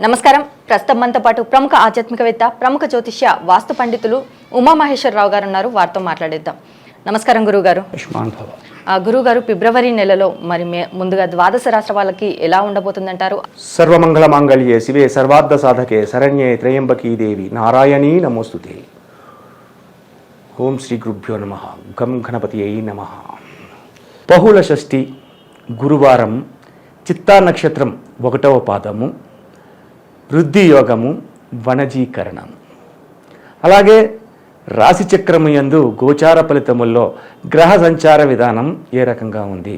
నమస్కారం. ప్రస్తుతం మనతో పాటు ప్రముఖ ఆధ్యాత్మికవేత్త ప్రముఖ జ్యోతిష్య వాస్తు పండితులు ఉమామహేశ్వరరావు గారు ఉన్నారు వారితో మాట్లాడేద్దాం. నమస్కారం గురుగారు గురుగారు ఫిబ్రవరి నెలలో మరి ముందుగా ద్వాదశ రాష్ట్ర వాళ్ళకి ఎలా ఉండబోతుందంటారు? సర్వమంగళ మాంగళ్యే శివే సర్వార్థ సాధకే శరణ్యే త్రయంబకీ దేవి నారాయణీ నమోస్తుతే. ఓం శ్రీ గురుభ్యో నమ. గం గణపతి అయి నమ. బహుళ షష్ఠి గురువారం చిత్తా నక్షత్రం ఒకటవ పాదము. వృద్ధి యోగము వనజీకరణం. అలాగే రాశిచక్రము యందు గోచార ఫలితముల్లో గ్రహ సంచార విధానం ఏ రకంగా ఉంది?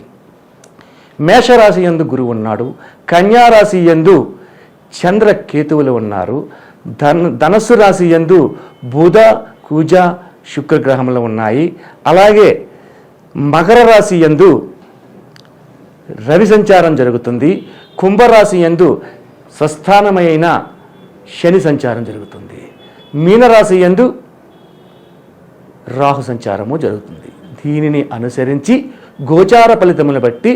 మేషరాశి యందు గురువు ఉన్నాడు కన్యారాశి యందు చంద్ర కేతువులు ఉన్నారు ధన ధనస్సు రాశి యందు బుధ కుజ శుక్రగ్రహములు ఉన్నాయి. అలాగే మకర రాశి యందు రవి సంచారం జరుగుతుంది కుంభరాశి యందు స్వస్థానమైన శని సంచారం జరుగుతుంది. మీనరాశి యందు రాహు సంచారము జరుగుతుంది. దీనిని అనుసరించి గోచార ఫలితములను బట్టి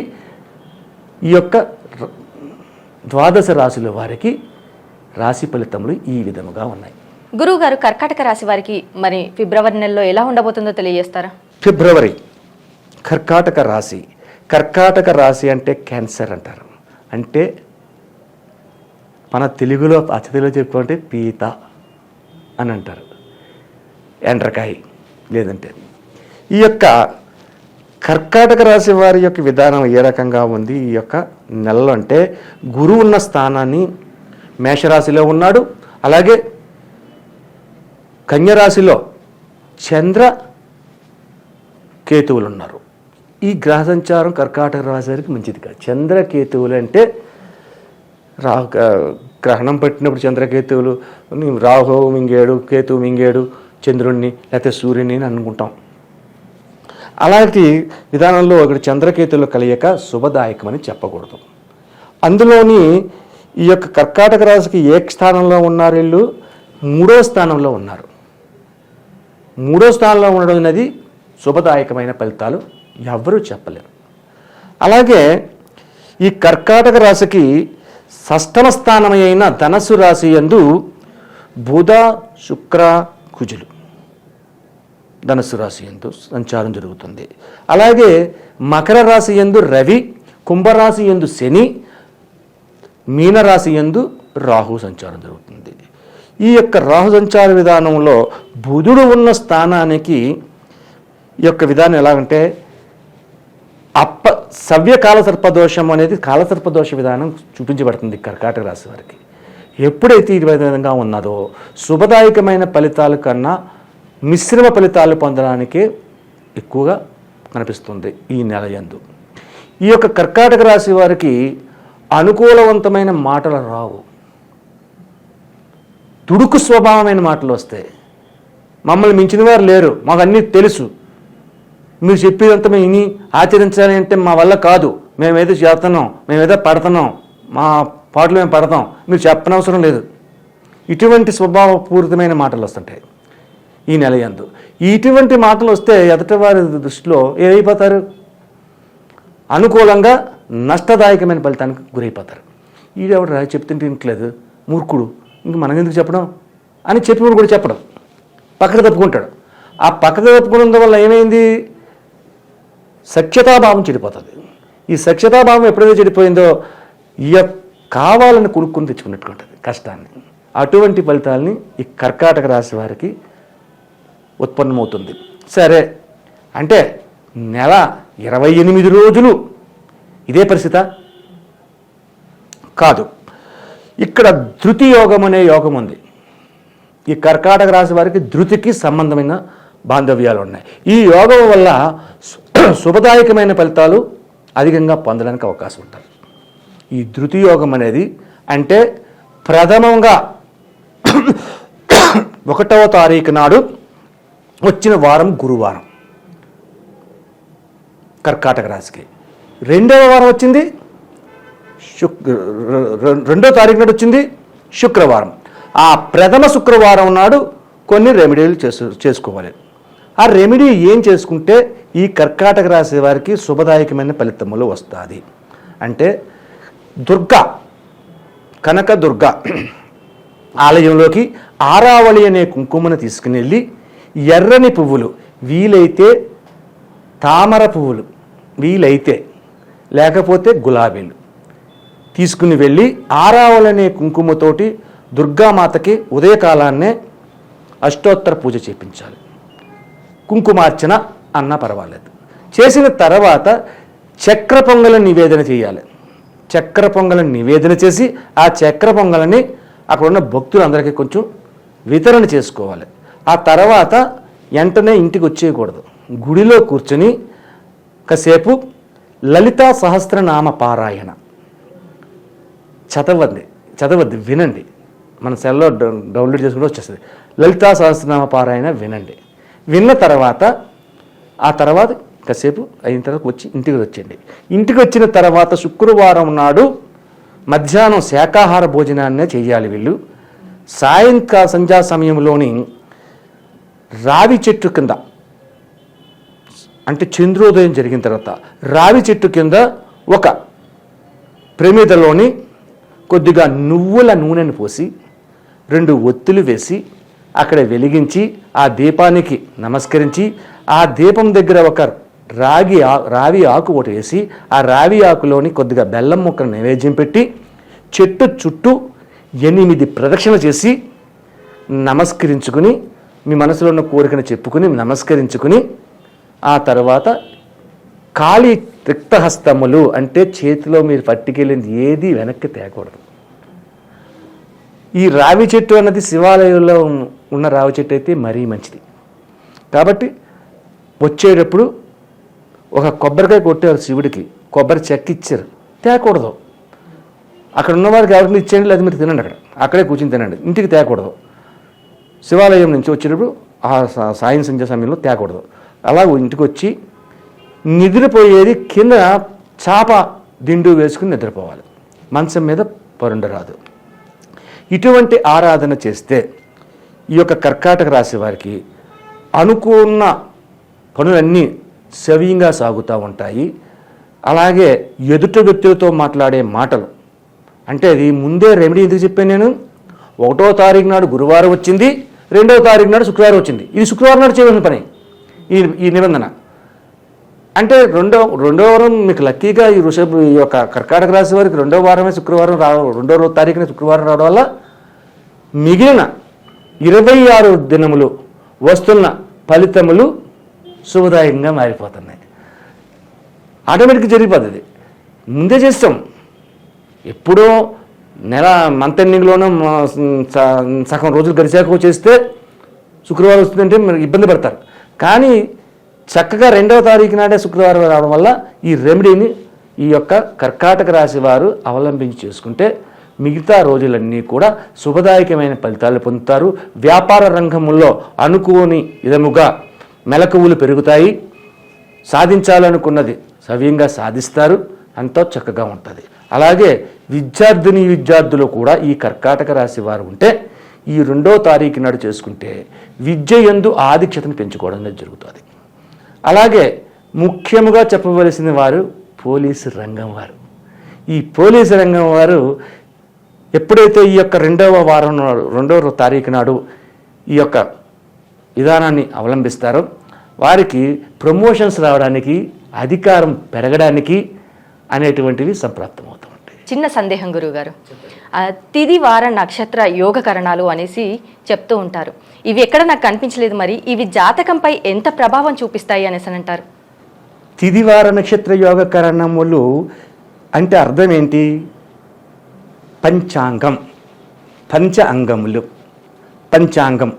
ఈ యొక్క ద్వాదశ రాశుల వారికి రాశి ఫలితములు ఈ విధముగా ఉన్నాయి. గురువుగారు కర్కాటక రాశి వారికి మరి ఫిబ్రవరి నెలలో ఎలా ఉండబోతుందో తెలియజేస్తారా? ఫిబ్రవరి కర్కాటక రాశి. కర్కాటక రాశి అంటే క్యాన్సర్ అంటారు. అంటే మన తెలుగులో అతిథిలో చెప్పుకుంటే పీత అని అంటారు. ఎండ్రకాయ లేదంటే. ఈ యొక్క కర్కాటక రాశి వారి యొక్క విధానం ఏ రకంగా ఉంది? ఈ యొక్క నెలలో అంటే గురువు ఉన్న స్థానాన్ని మేషరాశిలో ఉన్నాడు. అలాగే కన్యరాశిలో చంద్ర కేతువులు ఉన్నారు. ఈ గ్రహ సంచారం కర్కాటక రాశి వారికి మంచిది కాదు. చంద్ర కేతువులు అంటే రా గ్రహణం పట్టినప్పుడు చంద్రకేతువులు రాహు మింగేడు కేతువు మింగేడు చంద్రుణ్ణి లేకపోతే సూర్యుని అని అనుకుంటాం. అలాంటి విధానంలో ఇక్కడ చంద్రకేతువుల కలయిక శుభదాయకమని చెప్పకూడదు. అందులోని ఈ యొక్క కర్కాటక రాశికి ఏ స్థానంలో ఉన్నారు వీళ్ళు? మూడో స్థానంలో ఉన్నారు. మూడో స్థానంలో ఉండడం అనేది శుభదాయకమైన ఫలితాలు ఎవ్వరూ చెప్పలేరు. అలాగే ఈ కర్కాటక రాశికి షష్టమ స్థానమైన ధనస్సు రాశి యందు బుధ శుక్ర కుజులు ధనస్సు రాశి యందు సంచారం జరుగుతుంది. అలాగే మకర రాశి యందు రవి కుంభరాశి యందు శని మీనరాశి యందు రాహు సంచారం జరుగుతుంది. ఈ యొక్క రాహు సంచార విధానంలో బుధుడు ఉన్న స్థానానికి ఈ యొక్క విధానం ఎలాగంటే అప్ప సవ్య కాలసర్పదోషం అనేది కాలసర్పదోష విధానం చూపించబడుతుంది కర్కాటక రాశి వారికి. ఎప్పుడైతే ఈ విధంగా ఉన్నదో శుభదాయకమైన ఫలితాల కన్నా మిశ్రమ ఫలితాలు పొందడానికే ఎక్కువగా కనిపిస్తుంది ఈ నెల యందు. ఈ యొక్క కర్కాటక రాశి వారికి అనుకూలవంతమైన మాటలు రావు. తుడుకు స్వభావమైన మాటలు వస్తాయి. మమ్మల్ని మించిన వారు లేరు. మాకు అన్నీ తెలుసు. మీరు చెప్పేదంతా మేము విని ఆచరించాలి అంటే మా వల్ల కాదు. మేమేదో చేస్తున్నాం మేమేదో పడుతున్నాం మా పాటలు మేము పడతాం. మీరు చెప్పనవసరం లేదు. ఇటువంటి స్వభావపూరితమైన మాటలు వస్తుంటాయి ఈ నెల ఎందు. ఇటువంటి మాటలు వస్తే ఎదుటివారి దృష్టిలో ఏమైపోతారు? అనుకూలంగా నష్టదాయకమైన ఫలితానికి గురైపోతారు. ఈడెవడు రా చెప్తుంటే ఇంట్లేదు మూర్ఖుడు. ఇంక మనం ఎందుకు చెప్పడం? అని చెప్పినప్పుడు కూడా చెప్పడం. పక్కన తప్పుకుంటాడు. ఆ పక్కన తప్పుకున్నందు వల్ల ఏమైంది? సఖ్యతాభావం చెడిపోతుంది. ఈ సఖ్యతాభావం ఎప్పుడైతే చెడిపోయిందో ఇక కావాలని కొనుక్కొని తెచ్చుకున్నట్టు ఉంటుంది కష్టాన్ని. అటువంటి ఫలితాలని ఈ కర్కాటక రాశి వారికి ఉత్పన్నమవుతుంది. సరే అంటే నెల ఇరవై ఎనిమిది రోజులు ఇదే పరిస్థిత? కాదు. ఇక్కడ ధృతి యోగం అనే యోగం ఉంది. ఈ కర్కాటక రాశి వారికి ధృతికి సంబంధమైన బాంధవ్యాలు ఉన్నాయి. ఈ యోగం వల్ల శుభదాయకమైన ఫలితాలు అధికంగా పొందడానికి అవకాశం ఉంటుంది. ఈ ధృతియోగం అనేది అంటే ప్రథమంగా ఒకటవ తారీఖు నాడు వచ్చిన వారం గురువారం. కర్కాటక రాశికి. రెండవ వారం వచ్చింది శుక్ర రెండో తారీఖు నాడు వచ్చింది శుక్రవారం. ఆ ప్రథమ శుక్రవారం నాడు కొన్ని రెమెడీలు చేసు చేసుకోవాలి. ఆ రెమెడీ ఏం చేసుకుంటే ఈ కర్కాటక రాశి వారికి శుభదాయకమైన ఫలితములు వస్తుంది. అంటే దుర్గా కనకదుర్గ ఆలయంలోకి ఆరావళి అనే కుంకుమను తీసుకుని వెళ్ళి ఎర్రని పువ్వులు వీలైతే తామర పువ్వులు వీలైతే లేకపోతే గులాబీలు తీసుకుని వెళ్ళి ఆరావళి కుంకుమతోటి దుర్గామాతకి ఉదయకాలాన్నే అష్టోత్తర పూజ చేపించాలి. కుంకుమార్చన అన్నా పర్వాలేదు. చేసిన తర్వాత చక్ర పొంగల నివేదన చేయాలి. చక్ర పొంగల నివేదన చేసి ఆ చక్ర పొంగలని అక్కడ ఉన్న భక్తులందరికీ కొంచెం వితరణ చేసుకోవాలి. ఆ తర్వాత వెంటనే ఇంటికి వచ్చేయకూడదు. గుడిలో కూర్చొని కాసేపు లలితా సహస్రనామ పారాయణ. చదవద్ది చదవద్ది వినండి. మన సెల్లో డౌన్లోడ్ చేసుకుంటే వచ్చేస్తుంది. లలితా సహస్రనామ పారాయణ వినండి. విన్న తర్వాత ఆ తర్వాత కాసేపు అయిన తర్వాత వచ్చి ఇంటికి వచ్చండి ఇంటికి వచ్చిన తర్వాత శుక్రవారం నాడు మధ్యాహ్నం శాకాహార భోజనాన్నే చేయాలి వీళ్ళు. సాయంకాల సంధ్యా సమయంలోని రావి చెట్టు కింద అంటే చంద్రోదయం జరిగిన తర్వాత రావి చెట్టు కింద ఒక ప్రమిదలోని కొద్దిగా నువ్వుల నూనెను పోసి రెండు ఒత్తులు వేసి అక్కడ వెలిగించి ఆ దీపానికి నమస్కరించి ఆ దీపం దగ్గర ఒక రాగి ఆ- రావి ఆకు ఒకటి వేసి ఆ రావి ఆకులోని కొద్దిగా బెల్లం ముక్కను నైవేద్యం పెట్టి చెట్టు చుట్టూ ఎనిమిది ప్రదక్షిణ చేసి నమస్కరించుకుని మీ మనసులో ఉన్న కోరికను చెప్పుకుని నమస్కరించుకుని ఆ తర్వాత ఖాళీ రిక్తహస్తములు అంటే చేతిలో మీరు పట్టుకెళ్ళింది ఏది వెనక్కి తేకూడదు. ఈ రావి చెట్టు అన్నది శివాలయంలో ఉన్న రావి చెట్టు అయితే మరీ మంచిది. కాబట్టి వచ్చేటప్పుడు ఒక కొబ్బరికాయ కొట్టారు శివుడికి. కొబ్బరి చెక్క ఇచ్చారు. తేకూడదు. అక్కడ ఉన్న వారికి ఎవరికి ఇచ్చేయండి లేదు మీరు తినండి అక్కడ. అక్కడే కూర్చుని తినండి. ఇంటికి తేకూడదు. శివాలయం నుంచి వచ్చేటప్పుడు ఆ సాయం సంధ్య సమయంలో తేకూడదు. అలా ఇంటికి వచ్చి నిద్రపోయేది కింద చాప దిండు వేసుకుని నిద్రపోవాలి. మంచం మీద పరుండరాదు ఇటువంటి ఆరాధన చేస్తే ఈ యొక్క కర్కాటక రాశి వారికి అనుకున్న పనులన్నీ సవ్యంగా సాగుతూ ఉంటాయి. అలాగే ఎదుటి వ్యక్తులతో మాట్లాడే మాటలు. అంటే అది ముందే రెమెడీ ఎందుకు చెప్పాను నేను? ఒకటో తారీఖు నాడు గురువారం వచ్చింది రెండవ తారీఖు నాడు శుక్రవారం వచ్చింది. ఇది శుక్రవారం నాడు చేయవలసిన పని. ఈ ఈ నిబంధన. అంటే రెండో రెండో వారం మీకు లక్కీగా ఈ వృషభ ఈ యొక్క కర్కాటక రాశి వారికి రెండో వారమే శుక్రవారం రావడం రెండో తారీఖున శుక్రవారం రావడం వల్ల మిగిలిన ఇరవై ఆరు దినములు వస్తున్న ఫలితములు శుభదాయకంగా మారిపోతున్నాయి. ఆటోమేటిక్గా జరిగిపోతుంది ముందే చేస్తాం. ఎప్పుడో నెల మంత్ ఎండింగ్లోనూ సగం రోజులు గడిచాక చేస్తే శుక్రవారం వస్తుందంటే మనకి ఇబ్బంది పడతారు. కానీ చక్కగా రెండవ తారీఖు నాడే శుక్రవారం రావడం వల్ల ఈ రెమెడీని ఈ యొక్క కర్కాటక రాశి వారు అవలంబించి చేసుకుంటే మిగతా రోజులన్నీ కూడా శుభదాయకమైన ఫలితాలు పొందుతారు. వ్యాపార రంగంలో అనుకోని విధముగా మెలకువలు పెరుగుతాయి. సాధించాలనుకున్నది సవ్యంగా సాధిస్తారు. అంతా చక్కగా ఉంటుంది. అలాగే విద్యార్థిని విద్యార్థులు కూడా ఈ కర్కాటక రాశి వారు ఉంటే ఈ రెండో తారీఖు నాడు చేసుకుంటే విద్య ఎందు ఆధిక్యతను పెంచుకోవడం అనేది జరుగుతుంది. అలాగే ముఖ్యముగా చెప్పవలసిన వారు పోలీసు రంగం వారు. ఈ పోలీసు రంగం వారు ఎప్పుడైతే ఈ యొక్క రెండవ వారం రెండవ తారీఖు నాడు ఈ యొక్క విధానాన్ని అవలంబిస్తారో. వారికి ప్రమోషన్స్ రావడానికి అధికారం పెరగడానికి అనేటువంటివి సంప్రాప్తమవుతూ ఉంటాయి చిన్న సందేహం గురువుగారు. తిది వార నక్షత్ర యోగకరణాలు అనేసి చెప్తూ ఉంటారు. ఇవి ఎక్కడ నాకు కనిపించలేదు మరి ఇవి జాతకంపై ఎంత ప్రభావం చూపిస్తాయి అనేసి అని అంటారు తిదివార నక్షత్ర యోగ కరణములు అంటే అర్థం ఏంటి? పంచాంగం. పంచ అంగములు. పంచాంగం.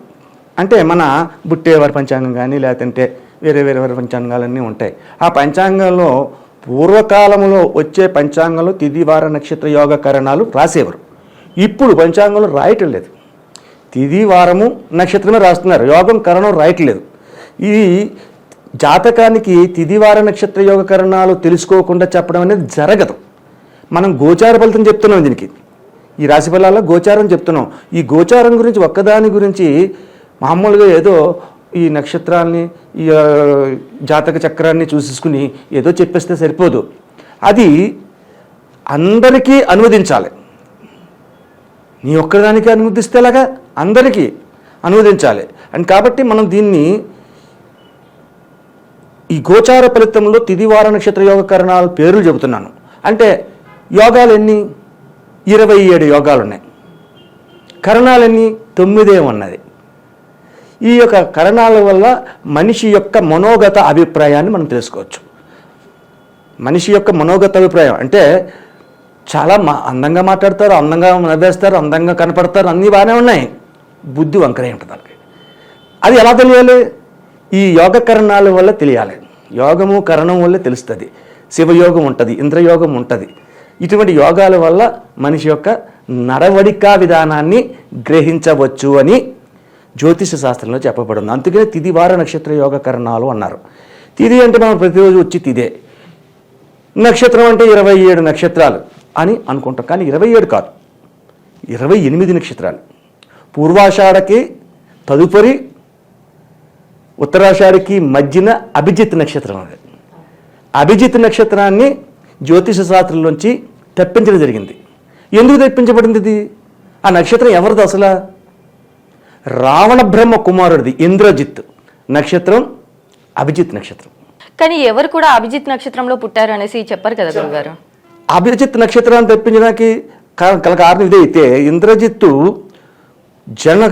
అంటే మన బుట్టేవారి పంచాంగం కానీ లేదంటే వేరే వేరే వేరే పంచాంగాలన్నీ ఉంటాయి. ఆ పంచాంగంలో పూర్వకాలంలో వచ్చే పంచాంగంలో తిదివార నక్షత్ర యోగ కరణాలు రాసేవారు. ఇప్పుడు పంచాంగంలో రాయటం లేదు. తిది వారము నక్షత్రమే రాస్తున్నారు. యోగం కరణం రాయట్లేదు. ఈ జాతకానికి తిదివార నక్షత్ర యోగ కరణాలు తెలుసుకోకుండా చెప్పడం అనేది జరగదు. మనం గోచార ఫలితం చెప్తున్నాం దీనికి. ఈ రాశి ఫలాల్లో గోచారం చెప్తున్నాం. ఈ గోచారం గురించి ఒక్కదాని గురించి మామూలుగా ఏదో ఈ నక్షత్రాల్ని ఈ జాతక చక్రాన్ని చూసేసుకుని ఏదో చెప్పేస్తే సరిపోదు. అది అందరికీ అనువదించాలి. నీ ఒక్కదానికి అనువదిస్తేలాగా అందరికీ అనువదించాలి. అండ్ కాబట్టి మనం దీన్ని ఈ గోచార ఫలితంలో తిదివార నక్షత్ర యోగ కరణాల పేర్లు చెబుతున్నాను. అంటే యోగాలు ఎన్ని ఇరవై ఏడు యోగాలు ఉన్నాయి కరణాలన్నీ? తొమ్మిదే ఉన్నది. ఈ యొక్క కరణాల వల్ల మనిషి యొక్క మనోగత అభిప్రాయాన్ని మనం తెలుసుకోవచ్చు. మనిషి యొక్క మనోగత అభిప్రాయం అంటే చాలా మా అందంగా మాట్లాడతారు అందంగా నవ్వేస్తారు అందంగా కనపడతారు అన్నీ బాగానే ఉన్నాయి. బుద్ధి వంకరే ఉంటుంది వాళ్ళకి అది ఎలా తెలియాలి? ఈ యోగ కరణాల వల్ల తెలియాలి. యోగము కరణం వల్ల తెలుస్తుంది. శివయోగం ఉంటుంది ఇంద్రయోగం ఉంటుంది. ఇటువంటి యోగాల వల్ల మనిషి యొక్క నడవడికా విధానాన్ని గ్రహించవచ్చు అని జ్యోతిష శాస్త్రంలో చెప్పబడింది. అందుకనే తిదివార నక్షత్ర యోగ కరణాలు అన్నారు. తిది అంటే మనం ప్రతిరోజు వచ్చి తిదే. నక్షత్రం అంటే ఇరవై ఏడు నక్షత్రాలు అని అనుకుంటాం. కానీ ఇరవై ఏడు కాదు. ఇరవై ఎనిమిది నక్షత్రాలు. పూర్వాషాఢకి తదుపరి ఉత్తరాషాఢకి మధ్యన అభిజిత్ నక్షత్రం అది. అభిజిత్ నక్షత్రాన్ని జ్యోతిష శాస్త్రంలోంచి తెప్పించడం జరిగింది. ఎందుకు తెప్పించబడింది ఇది? ఆ నక్షత్రం ఎవరిది అసలు? రావణ బ్రహ్మ కుమారుడిది ఇంద్రజిత్ నక్షత్రం అభిజిత్ నక్షత్రం. కానీ ఎవరు కూడా అభిజిత్ నక్షత్రంలో పుట్టారు అనేసి చెప్పారు కదా గురుగారు అభిజిత్ నక్షత్రాన్ని తెప్పించడానికి కా- గల కారణం ఇదే అయితే ఇంద్రజిత్తు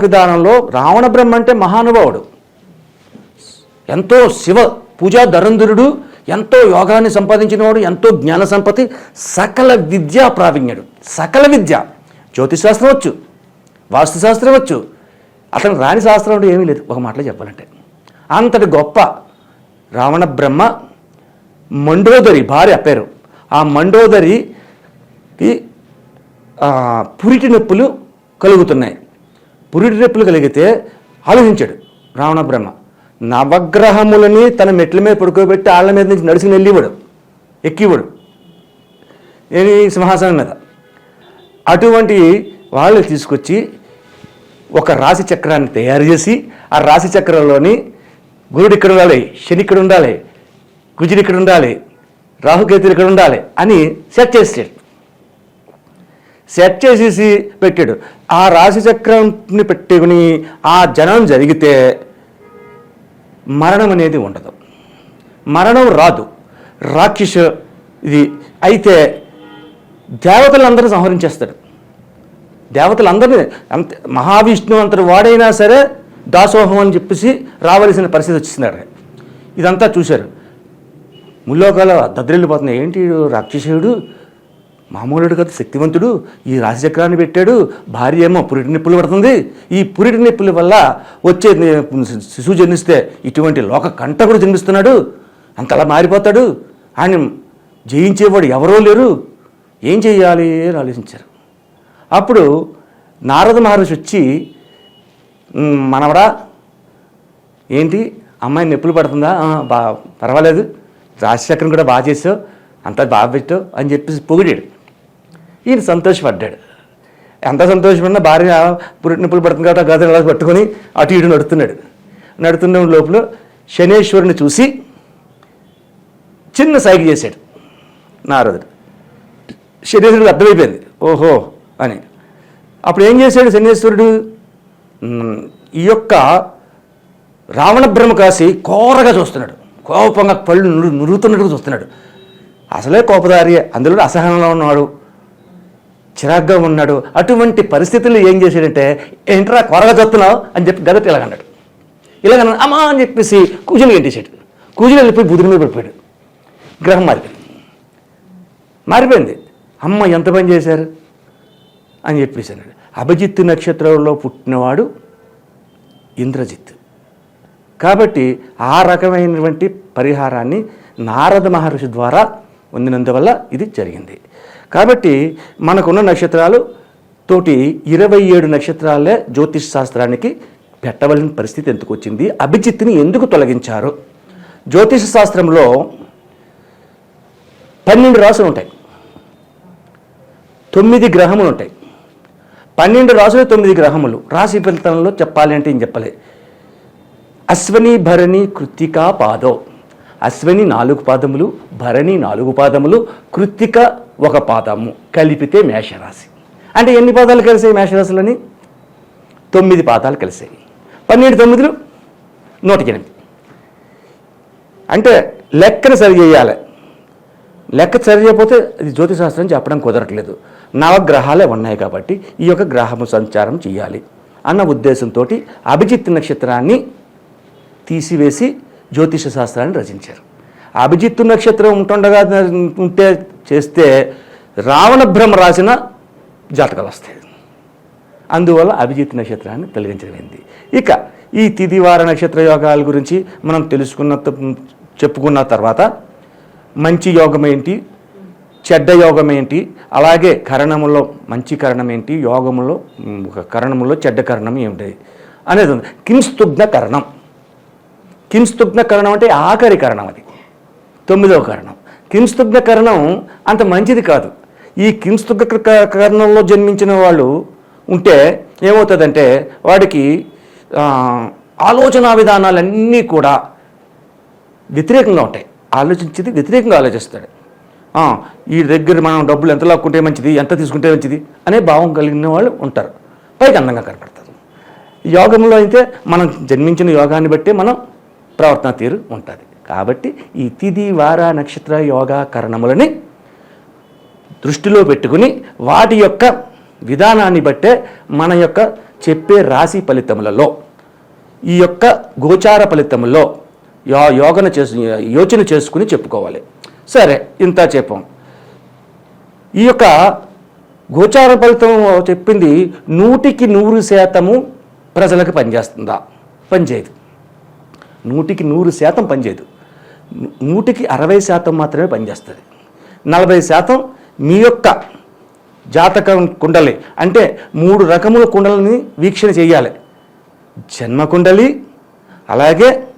విధానంలో రావణ బ్రహ్మ అంటే మహానుభావుడు. ఎంతో శివ పూజా ధరంధరుడు ఎంతో యోగాన్ని సంపాదించినవాడు ఎంతో జ్ఞాన సంపత్తి సకల విద్యా ప్రావీణ్యుడు. సకల విద్య. జ్యోతిశాస్త్రం వచ్చు వాస్తుశాస్త్రం వచ్చు అతను రాణి శాస్త్రం అంటే ఏమీ లేదు. ఒక మాటలో చెప్పాలంటే. అంతటి గొప్ప రావణ బ్రహ్మ మండోదరి భార్య పేరు. ఆ మండోదరికి పురిటి నొప్పులు కలుగుతున్నాయి. పురిటి నొప్పులు కలిగితే ఆలోచించాడు రావణ బ్రహ్మ. నవగ్రహములని తన మెట్ల మీద పడుకోబెట్టి ఆళ్ళ మీద నుంచి నడిచి వెళ్ళివాడు ఎక్కివాడు. ఏది సింహాసనం మీద. అటువంటి వాళ్ళు తీసుకొచ్చి ఒక రాశి చక్రాన్ని తయారు చేసి ఆ రాశి చక్రంలోని గురుడు ఇక్కడ ఉండాలి శని ఇక్కడ ఉండాలి కుజుడు ఇక్కడ ఉండాలి రాహుకేతులు ఇక్కడ ఉండాలి అని సెట్ చేసాడు సెట్ చేసేసి పెట్టాడు. ఆ రాశి చక్రంని పెట్టుకుని ఆ జనం జరిగితే మరణం అనేది ఉండదు. మరణం రాదు. రాక్షసు ఇది. అయితే దేవతలందరూ సంహరించేస్తాడు దేవతలందరినీ అంత మహావిష్ణువు అంతటి వాడైనా సరే దాసోహం అని చెప్పేసి రావలసిన పరిస్థితి వచ్చిస్తున్నారు ఇదంతా చూశారు. ముల్లోకాల దద్రెళ్ళిపోతున్నాయి ఏంటి రాక్షసుడు? మామూలుడు కదా శక్తివంతుడు. ఈ రాశిచక్రాన్ని పెట్టాడు. భార్య ఏమో పురిటి నిప్పులు పడుతుంది. ఈ పురిటి నిప్పుల వల్ల వచ్చే శిశువు జన్మిస్తే ఇటువంటి లోక కంటకుడు జన్మిస్తున్నాడు. అంతలా మారిపోతాడు. ఆయన జయించేవాడు ఎవరో లేరు. ఏం చేయాలి అని ఆలోచించారు. అప్పుడు నారద మహర్షి వచ్చి మనవరా మనవడా ఏంటి? అమ్మాయి నొప్పులు పడుతుందా? బా పర్వాలేదు. రాజశేఖరం కూడా బాగా చేసావు. అంతా బాగా పెట్టావు అని చెప్పేసి పొగిడాడు. ఈయన సంతోషపడ్డాడు. ఎంత సంతోషపడినా భార్య పురిటి నొప్పులు పడుతుంది కాబట్టి గదలు అలా పట్టుకొని అటు ఇటు నడుతున్నాడు నడుతున్న లోపల శనేశ్వరుని చూసి చిన్న సైగ చేశాడు నారదుడు. శనేశ్వరుడు అర్థమైపోయింది. ఓహో అని. అప్పుడు ఏం చేశాడు శనేశ్వరుడు ఈ యొక్క రావణ బ్రహ్మ కాసి కోరగా చూస్తున్నాడు. కోపంగా పళ్ళు నురు నురుగుతున్నట్టుగా చూస్తున్నాడు. అసలే కోపదారి అందులో అసహనంలో ఉన్నాడు. చిరాగ్గా ఉన్నాడు. అటువంటి పరిస్థితుల్లో ఏం చేశాడంటే ఏంట్రా కొరగా చూస్తున్నావు? అని చెప్పి గదట ఇలాగన్నాడు ఇలాగ అమ్మా అని చెప్పేసి కూజులు గంటేశాడు. కూజులు వెళ్ళిపోయి బుధుని మీద పడిపోయాడు. గ్రహం మారిపోయింది. మారిపోయింది. అమ్మ ఎంత పని చేశారు? అని చెప్పేసి అన్నాడు. అభిజిత్ నక్షత్రంలో పుట్టినవాడు ఇంద్రజిత్. కాబట్టి ఆ రకమైనటువంటి పరిహారాన్ని నారద మహర్షి ద్వారా పొందినందువల్ల ఇది జరిగింది. కాబట్టి మనకున్న నక్షత్రాలు తోటి ఇరవై ఏడు నక్షత్రాలే జ్యోతిష్ శాస్త్రానికి పెట్టవలసిన పరిస్థితి ఎందుకు వచ్చింది? అభిజిత్ని ఎందుకు తొలగించారు? జ్యోతిష శాస్త్రంలో పన్నెండు రాసులు ఉంటాయి. తొమ్మిది గ్రహములు ఉంటాయి. పన్నెండు రాసులు తొమ్మిది గ్రహములు. రాశి ఫలితంలో చెప్పాలి అంటే ఏం చెప్పలే. అశ్వని భరణి కృత్తికా పాదో. అశ్వని నాలుగు పాదములు భరణి నాలుగు పాదములు కృత్తిక ఒక పాదము. కలిపితే మేషరాశి. అంటే ఎన్ని పాదాలు కలిసాయి మేషరాశులని? తొమ్మిది పాదాలు కలిసాయి. పన్నెండు తొమ్మిదిలు? నూట ఎనిమిది. అంటే లెక్కను సరి చేయాలి. లెక్క సరి చేయకపోతే అది జ్యోతిశాస్త్రం చెప్పడం కుదరట్లేదు. నవగ్రహాలే ఉన్నాయి కాబట్టి ఈ యొక్క గ్రహము సంచారం చేయాలి అన్న ఉద్దేశంతో అభిజిత్ నక్షత్రాన్ని తీసివేసి జ్యోతిష శాస్త్రాన్ని రచించారు. అభిజిత్తు నక్షత్రం ఉంటుండగా ఉంటే చేస్తే రావణ బ్రహ్మ రాసిన జాతకాలు వస్తాయి. అందువల్ల అభిజిత్ నక్షత్రాన్ని తొలగించమైంది ఇక ఈ తిదివార నక్షత్ర యోగాల గురించి మనం తెలుసుకున్న చెప్పుకున్న తర్వాత మంచి యోగం ఏంటి? చెడ్డ యోగం ఏంటి అలాగే కరణములో మంచి కరణం ఏంటి యోగములో ఒక కరణములో చెడ్డ కరణం ఏమిటి? అనేది ఉంది. కింస్తుగ్న కరణం. కింస్తుగ్న కరణం అంటే ఆఖరి కరణం అది. తొమ్మిదవ కరణం. కింస్తుగ్న కరణం అంత మంచిది కాదు. ఈ కింస్తుగ్న కరణంలో జన్మించిన వాళ్ళు ఉంటే ఏమవుతుందంటే వాడికి ఆలోచన విధానాలన్నీ కూడా వ్యతిరేకంగా ఉంటాయి. ఆలోచించేది వ్యతిరేకంగా ఆలోచిస్తాడు. ఈ దగ్గర మనం డబ్బులు ఎంత లాక్కుంటే మంచిది ఎంత తీసుకుంటే మంచిది అనే భావం కలిగిన వాళ్ళు ఉంటారు. పైకి అందంగా కనపడతారు. యోగంలో అయితే మనం జన్మించిన యోగాన్ని బట్టి మనం ప్రవర్తన తీరు ఉంటుంది. కాబట్టి ఈ తిది వార నక్షత్ర యోగా కరణములని దృష్టిలో పెట్టుకుని వాటి యొక్క విధానాన్ని బట్టే మన యొక్క చెప్పే రాశి ఫలితములలో ఈ యొక్క గోచార ఫలితములో యో యోగన చేసు యోచన చేసుకుని చెప్పుకోవాలి. సరే ఇంత చెప్పాం. ఈ యొక్క గోచార ఫలితం చెప్పింది నూటికి నూరు శాతము ప్రజలకు పనిచేస్తుందా? పనిచేయదు. నూటికి నూరు శాతం పనిచేయదు. నూటికి అరవై శాతం మాత్రమే పనిచేస్తుంది. నలభై శాతం మీ యొక్క జాతకం కుండలి అంటే మూడు రకముల కుండలని వీక్షణ చేయాలి. జన్మ కుండలి అలాగే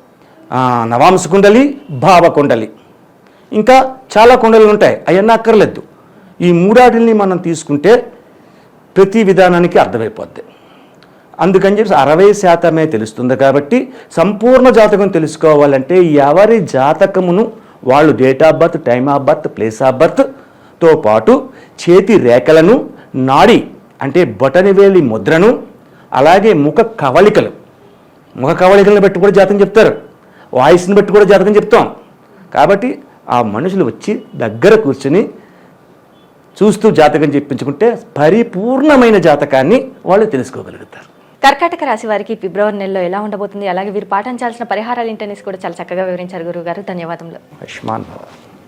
నవాంశ కుండలి భావ కుండలి. ఇంకా చాలా కొండలు ఉంటాయి అవన్నీ అక్కర్లేదు. ఈ మూడాటిని మనం తీసుకుంటే ప్రతి విధానానికి అర్థమైపోద్ది. అందుకని చెప్పి అరవై శాతమే తెలుస్తుంది కాబట్టి సంపూర్ణ జాతకం తెలుసుకోవాలంటే ఎవరి జాతకమును వాళ్ళు date of birth time of birth place of బర్త్తో పాటు చేతి రేఖలను నాడి అంటే బొటనివేలి ముద్రను అలాగే ముఖ కవళికలు. ముఖ కవళికలను బట్టి కూడా జాతకం చెప్తారు. వాయిస్ని బట్టి కూడా జాతకం చెప్తాం. కాబట్టి ఆ మనుషులు వచ్చి దగ్గర కూర్చుని చూస్తూ జాతకం చెప్పించుకుంటే పరిపూర్ణమైన జాతకాన్ని వాళ్ళు తెలుసుకోగలుగుతారు. కర్కాటక రాశి వారికి ఫిబ్రవరి నెలలో ఎలా ఉండబోతుంది? అలాగే వీరు పాటించాల్సిన పరిహారాలు ఏంటనేసి కూడా చాలా చక్కగా వివరించారు గురువు గారు ధన్యవాదములు